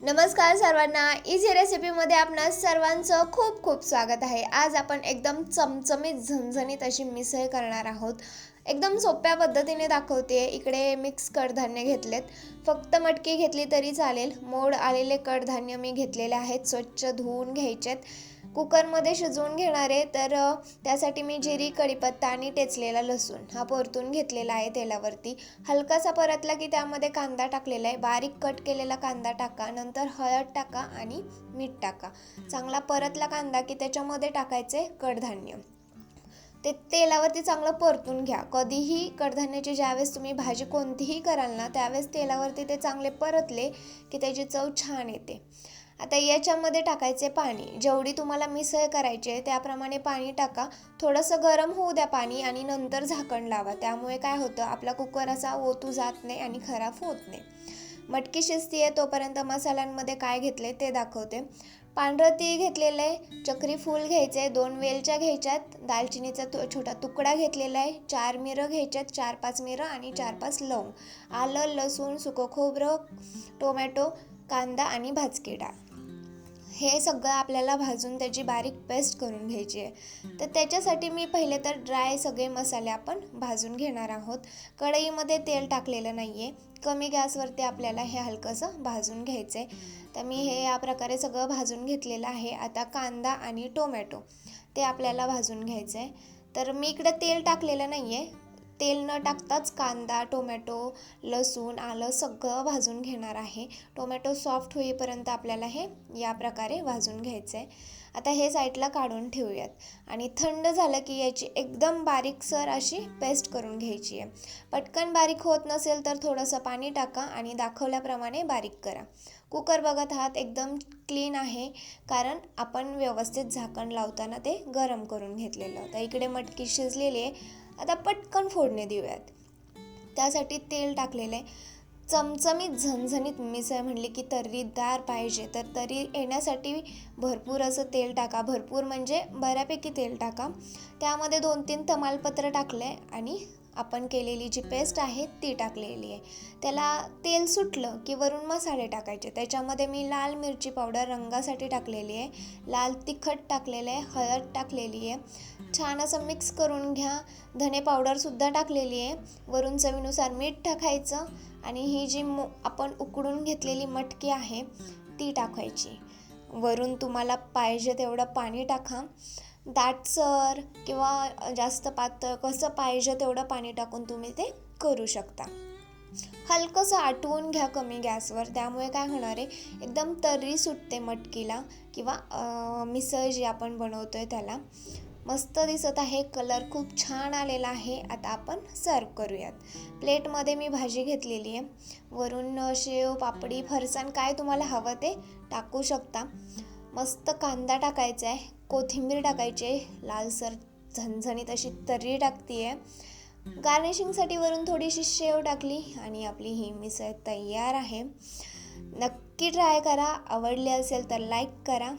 नमस्कार सर्वांना. इझी रेसिपीमध्ये आपणा सर्वांचं खूप खूप स्वागत आहे. आज आपण एकदम चमचमीत झणझणीत अशी मिसळ करणार आहोत. एकदम सोप्या पद्धतीने दाखवते. इकडे मिक्स कडधान्य घेतलेत. फक्त मटकी घेतली तरी चालेल. मोड आलेले कडधान्य मी घेतलेले आहेत. स्वच्छ धुवून घ्यायचेत. कुकरमध्ये शिजवून घेणार आहे तर त्यासाठी मी जिरी कढीपत्ता आणि टेचलेला लसूण हा परतून घेतलेला आहे तेलावरती. हलकासा परतला की त्यामध्ये कांदा टाकलेला आहे. बारीक कट केलेला कांदा टाका नंतर हळद टाका आणि मीठ टाका. चांगला परतला कांदा की त्याच्यामध्ये टाकायचे कडधान्य. ते तेलावरती चांगलं परतून घ्या. कधीही कडधान्याची ज्यावेळेस तुम्ही भाजी कोणतीही कराल ना त्यावेळेस तेलावरती ते चांगले परतले की त्याची चव छान येते. आता याच्यामध्ये टाकायचे पाणी. जेवढी तुम्हाला मिसळ करायची आहे त्याप्रमाणे पाणी टाका. थोडंसं गरम होऊ द्या पाणी आणि नंतर झाकण लावा. त्यामुळे काय होतं आपला कुकर असा ओतू जात नाही आणि खराब होत नाही. मटकी शिजती आहे तोपर्यंत मसाल्यांमध्ये काय घेतले ते दाखवते. पांढरं तीळ घेतलेलं आहे चक्री फूल घ्यायचं आहे दोन वेलच्या घ्यायच्यात दालचिनीचा तु छोटा तुकडा घेतलेला आहे चार मिरं घ्यायच्यात चार पाच मिरं आणि चार पाच लवंग. आलं लसूण सुकं खोबरं टोमॅटो कांदा आणि भाजकी डाळ. हे सगळं आपल्याला भाजून त्याची बारीक पेस्ट करून घ्यायची आहे. तर त्याच्यासाठी मी पहिले तर ड्राय सगळे मसाले आपण भाजून घेणार आहोत. कढईमध्ये तेल टाकलेलं नाही आहे कमी गॅसवरती आपल्याला हे हलकंसं भाजून घ्यायचं आहे तर मी हे या प्रकारे सगळं भाजून घेतलेलं आहे. आता कांदा आणि टोमॅटो ते आपल्याला भाजून घ्यायचं आहे तर मी इकडं तेल टाकलेलं नाही आहे तेल न टाकताच कांदा टोमॅटो लसूण आलं सगळं भाजून घेणार आहे. टोमॅटो सॉफ्ट होईपर्यंत आपल्याला हे या प्रकारे भाजून घ्यायचं आहे आता हे साईडला काढून ठेवूयात. आणि थंड झालं की याची एकदम बारीकसर अशी पेस्ट करून घ्यायची आहे. पटकन बारीक होत नसेल तर थोडंसं पाणी टाका आणि दाखवल्याप्रमाणे बारीक करा. कुकर बघत आहात एकदम क्लीन आहे. कारण आपण व्यवस्थित झाकण लावताना ते गरम करून घेतलेलं. होतं इकडे मटकी शिजलेली आहे. आता पटकन फोडणी देऊयात. त्यासाठी तेल टाकलेलं आहे. चमचमीत झणझणीत मिसळ म्हणली की तर्रीदार पाहिजे. तर तरी येण्यासाठी भरपूर असं तेल टाका. भरपूर म्हणजे बऱ्यापैकी तेल टाका. त्यामध्ये दोन तीन तमालपत्र टाकले आणि आपण केलेली जी पेस्ट आहे ती टाकलेली आहे. त्याला तेल सुटलं की वरून मसाले टाकायचे. त्याच्यामध्ये मी लाल मिरची पावडर रंगासाठी टाकलेली आहे. लाल तिखट टाकलेलं आहे. हळद टाकलेली आहे. छान असं मिक्स करून घ्या. धने पावडरसुद्धा टाकलेली आहे. वरून चवीनुसार मीठ टाकायचं आणि ही जी मो आपण उकडून घेतलेली मटकी आहे ती टाकायची वरून तुम्हाला पाहिजे तेवढं पाणी टाका. दाटसर किंवा जास्त पातळ कसं पाहिजे तेवढं पाणी टाकून तुम्ही ते करू शकता. हलकंसं आटवून घ्या कमी गॅसवर त्यामुळे काय होणार आहे एकदम तर्री सुटते मटकीला किंवा मिसळ जी आपण बनवतो आहे त्याला. मस्त दिसत आहे कलर खूप छान आलेला आहे आता आपण सर्व करूयात. प्लेटमध्ये मी भाजी घेतलेली आहे. वरून शेव पापडी फरसाण काय तुम्हाला हवं ते टाकू शकता. मस्त कांदा टाकायचा आहे कोथिंबीर टाकायची लालसर झणझणीत अशी तर्री टाकते आहे गार्निशिंगसाठी वरून थोडीशी शेव टाकली आणि आपली ही मिसळ तयार आहे. नक्की ट्राय करा आवडली असेल तर लाईक करा.